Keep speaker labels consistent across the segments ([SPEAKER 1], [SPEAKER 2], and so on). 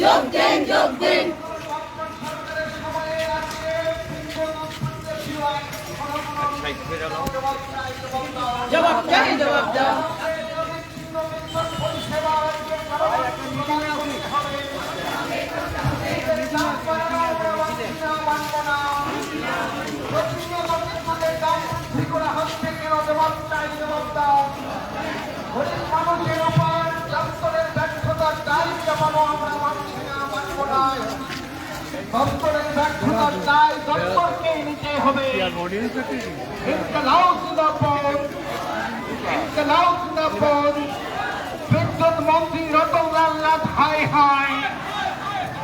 [SPEAKER 1] যোগ দেন যোগ দেন জবাব চাই জবাব দাও
[SPEAKER 2] দপ্তরের ব্যর্থতার দায় দপ্তরকেই নিতে হবে। ইনকলাব জিন্দাবাদ ইনকলাব জিন্দাবাদ বিদ্যুৎ মন্ত্রী রতনলাল নাথ হাই হাই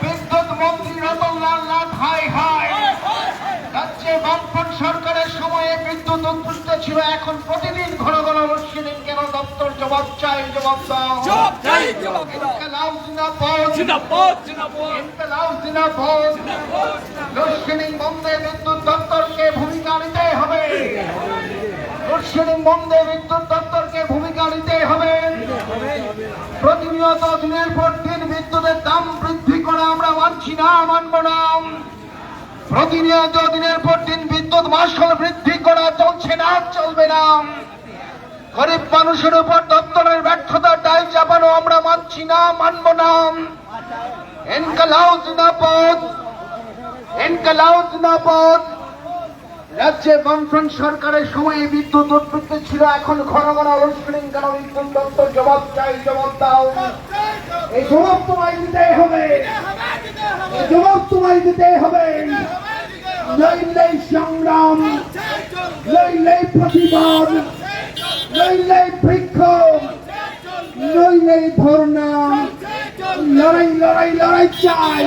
[SPEAKER 2] বিদ্যুৎ মন্ত্রী রতনলাল নাথ হাই হাই রাজ্যে বামফ্রন্ট সরকারের সময়ে বিদ্যুৎ উৎকৃষ্ট ছিল। এখন প্রতিদিন ঘন ঘন লোডশেডিং কেন দপ্তর জবাব চাই জবাব দাও।
[SPEAKER 3] জবাব চাই জবাব দাও।
[SPEAKER 2] ইনকলাব জিন্দাবাদ।
[SPEAKER 3] জিন্দাবাদ জিন্দাবাদ।
[SPEAKER 2] ইনকলাব জিন্দাবাদ। লোডশেডিং বন্ধে বিদ্যুৎ দপ্তরকে ভূমিকা নিতে হবে। লোডশেডিং বন্ধে বিদ্যুৎ দপ্তরকে ভূমিকা নিতে হবে। প্রতিনিয়ত দিনের পর দিন বিদ্যুতের দাম বৃদ্ধি করা আমরা মানছি না মানব না। প্রতিনিয়ত দিনের পর দিন বিদ্যুৎ মাসল বৃদ্ধি করা চলছে না, চলবে না। গরিব মানুষের উপর দপ্তরের ব্যর্থতার দায় চাপানো আমরা মানছি না, মানব না। রাজ্যে বামফ্রন্ট সরকারের সময়ে বিদ্যুৎ উৎপত্ত ছিল, এখন ঘন ঘন লোডশেডিং কেন বিদ্যুৎ দপ্তর জবাব চাই, জবাব দাও। এই দিতে হবে। এই জবাব তোমায় দিতে হবে। সংগ্রাম প্রতিবাদ ধর্ণা, লড়াই লড়াই লড়াই চাই,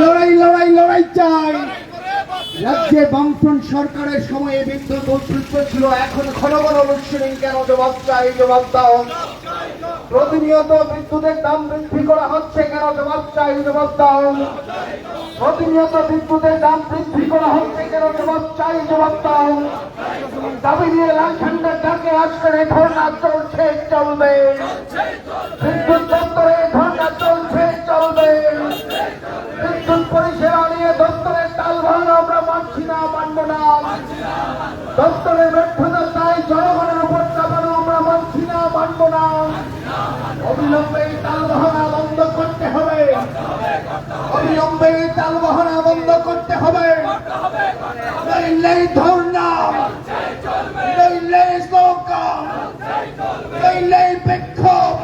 [SPEAKER 2] লড়াই লড়াই লড়াই চাই। রাজ্যে বামফ্রন্ট সরকারের সময়ে বিদ্যুৎ ছিল, এখন ঘন ঘন লোডশেডিং কেন জবাব চাই, জবাব দাও। প্রতিনিয়ত বিদ্যুতের দাম বৃদ্ধি করা হচ্ছে, কেন জবাব চাই, জবাব দাও। প্রতিনিয়ত বিদ্যুতের দাম বৃদ্ধি করা হচ্ছে, কেন জবাব চাই, জবাব দাও। দাবি নিয়ে লাল ঠান্ডার ডাকে আজকের ধর্ণা চলছে, চলবে। বিদ্যুৎ দপ্তরে ধর্ণা চলছে, চলবে। বিদ্যুৎ পরিষেবা নিয়ে দপ্তরের তাল ভাঙা আমরা মানছি না, মানব না। দপ্তরের ব্যর্থতা মানব না অবিলম্বে এই তাল বন্ধ করতে হবে। অবিলম্বে এই তাল বাহানা বন্ধ করতে হবে। নইলে ধর্ণা নইলে স্লোগান নইলে বিক্ষোভ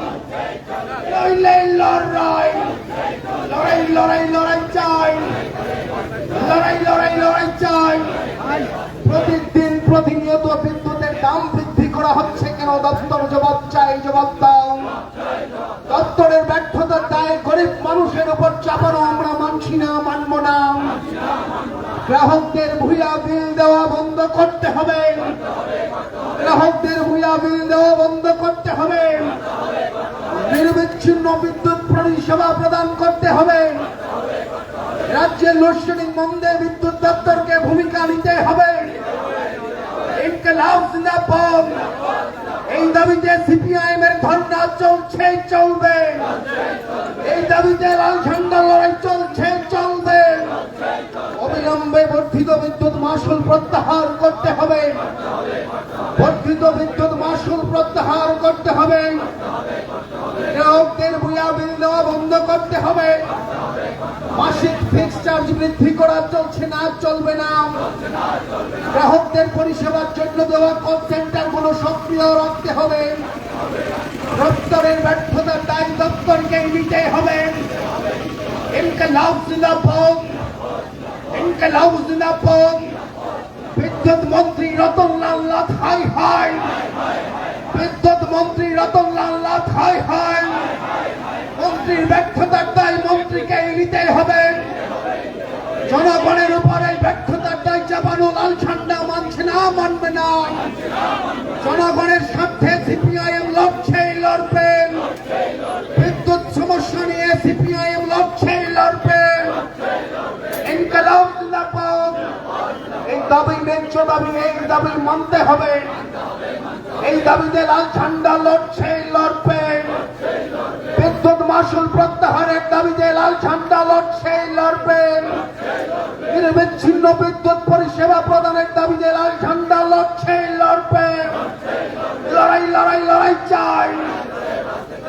[SPEAKER 2] নইলে লড়াই লড়াই লড়াই লড়াই চাই লড়াই লড়াই লড়াই চাই প্রতিদিন প্রতিনিয়ত বিদ্যুতের দাম বৃদ্ধি করা হচ্ছে কেন দপ্তর জবাব চাই জবাব দাও? দপ্তরের ব্যর্থতার দায় গরিব মানুষের উপর চাপানো, আমরা মানছি না না। গ্রাহকদের ভুয়া বিল দেওয়া বন্ধ করতে হবে। গ্রাহকদের ভুয়া বিল দেওয়া বন্ধ করতে হবে। নিরবিচ্ছিন্ন বিদ্যুৎ পরিষেবা প্রদান করতে হবে। রাজ্যের লোডশেডিং বন্ধে বিদ্যুৎ দপ্তরকে ভূমিকা নিতে হবে। দাবিতে সিপিআইএম এর ধর্ণা চলছে, চলবে। এই দাবিতে লাল ঝান্ডা লড়াই চলছে, চলবে। অবিলম্বে বর্ধিত বিদ্যুৎ মাসুল প্রত্যাহার করতে হবে। বর্ধিত বিদ্যুৎ মাসুল প্রত্যাহার করতে হবে। গ্রাহকদের ভুয়া বিল দেওয়া বন্ধ করতে হবে। মাসিক ফিক্স চার্জ বৃদ্ধি করা চলছে না, চলবে না। গ্রাহকদের পরিষেবার জন্য দেওয়া কল সেন্টার সক্রিয় রাখতে হবে। দপ্তরের ব্যর্থতার দায় দপ্তরকে নিতে হবে। ইনকলাব জিন্দাবাদ। ইনকলাব জিন্দাবাদ। বিদ্যুৎ মন্ত্রী রতনলাল নাথ, হাই হাই। বিদ্যুৎ মন্ত্রী রতনলাল নাথ, হাই হাই। মন্ত্রীর ব্যর্থতার দায় মন্ত্রীকে নিতে হবে। জনগণের উপর ব্যর্থতার দায় চাপানো লাল ঝান্ডা মানছে না, মানবে না। জনগণের স্বার্থে সিপিআইএম লড়ছে লড়বে বিদ্যুৎ সমস্যা নিয়ে সিপিআইএম লড়ছে লড়বে ইনকলাব জিন্দাবাদ। এই দাবি ন্যায্য দাবি, এই দাবি মানতে হবে। এই দাবিতে লাল ঝান্ডা লড়ছে লড়বে বিদ্যুৎ মাসুল প্রত্যাহারের দাবিতে লাল ঝান্ডা লড়ছে লড়বেন। নিরবিচ্ছিন্ন বিদ্যুৎ পরিষেবা প্রদানের দাবিতে লাল ঝান্ডা লড়ছে লড়বেন। লড়াই লড়াই চাই।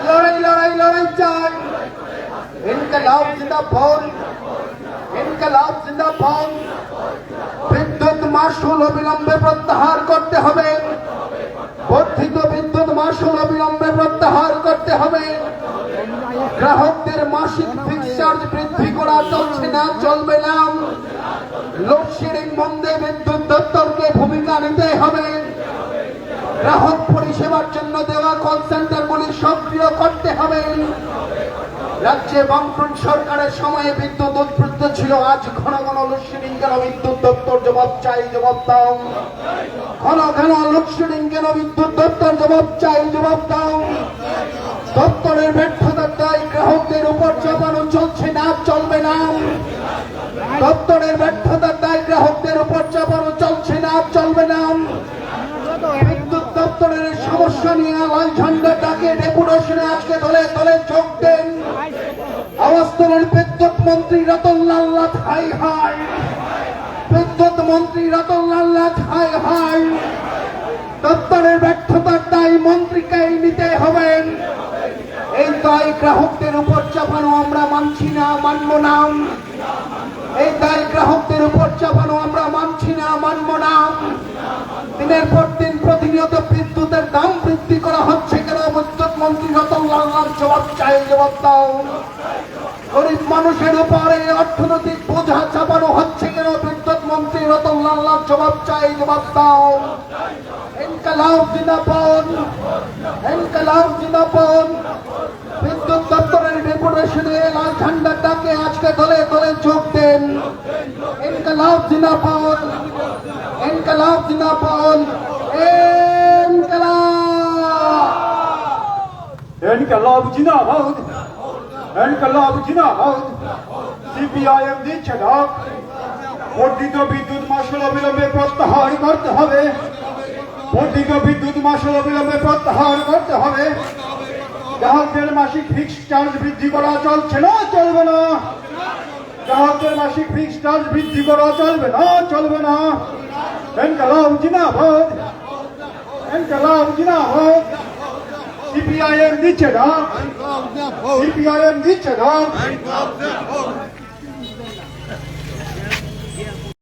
[SPEAKER 2] লড়াই লড়াই লড়াই চাই। ইনকলাব জিন্দাবাদ। ইনকলাব জিন্দাবাদ। বিদ্যুৎ মাসুল অবিলম্বে প্রত্যাহার করতে হবে। বর্ধিত বিদ্যুৎ মাসুল অবিলম্বে প্রত্যাহার করতে হবে। গ্রাহকদের মাসিক ফিক্স চার্জ বৃদ্ধি করা চলছে না, চলবে না। লোডশেডিং বন্ধে বিদ্যুৎ দপ্তরকে ভূমিকা নিতে হবে। গ্রাহক পরিষেবার জন্য দেওয়া কল সেন্টারগুলি সক্রিয় করতে হবে। রাজ্যে বামফ্রন্ট সরকারের সময়ে বিদ্যুৎ উৎপৃত ছিল। আজ ঘন ঘন লোডশেডিং কেন বিদ্যুৎ দপ্তর জবাব চাই, জবাব দাও। ঘন ঘন লোডশেডিং কেন বিদ্যুৎ দপ্তর জবাব চাই, জবাব দাও। দপ্তরের ব্যর্থতার দায় গ্রাহকদের উপর চাপানো চলছে না, চলবে না। দপ্তরের ব্যর্থতার দায় গ্রাহকদের উপর চাপানো চলছে না, চলবে না। দপ্তরের সমস্যা নিয়ে লাল ঝান্ডা ডাকে ডেপুটেশনে আজকে দলে দলে যোগ দেন। আওয়াজ বিদ্যুৎ মন্ত্রী রতনলাল নাথ হাই হাই বিদ্যুৎ মন্ত্রী রতনলাল নাথ হাই হাই দপ্তরের ব্যর্থতার দায় মন্ত্রীকেই নিতে হবে। এই দায় গ্রাহকদের উপর চাপানো আমরা মানছি না, মানব না। এই দায় গ্রাহকদের উপর চাপানো আমরা মানছি না, মানব না। দিনের পর বিদ্যুতের দাম বৃদ্ধি করা হচ্ছে কেন? বিদ্যুৎ মন্ত্রী রতনলাল জবাব চাই, জবাব দাও। গরিব মানুষের উপরে অর্থনৈতিক বোঝা চাপানো হচ্ছে কেন? বিদ্যুৎ মন্ত্রী রতনলাল জবাব চাই, জবাব দাও। ইনকালাব জিন্দাবাদ। ইনকালাব জিন্দাবাদ। বিদ্যুৎ দপ্তরের লাল ঝান্ডার ডাকে আজকে দলে দলে যোগ দেন। ইনকালাব জিন্দাবাদ। ইনকালাব জিন্দাবাদ। ইনকালাব
[SPEAKER 4] İnkılap Cinahut, İnkılap Cinahut, CPIM দিচ্ছে না বর্ধিত বিদ্যুৎ মাসুল অবিলম্বে প্রত্যাহার করতে হবে। বর্ধিত বিদ্যুৎ মাসুল অবিলম্বে প্রত্যাহার করতে হবে। গ্রাহকদের মাসিক ফিক্স চার্জ বৃদ্ধি করা চলছে না চলবে না। গ্রাহকদের মাসিক ফিক্স চার্জ বৃদ্ধি করা চলবে না চলবে না। ইনকলাব জিনাবাদ ইনকলাব জিনাবাদ সিপিআইএম দিচ্ছে না সিপিআইএম দিচ্ছে না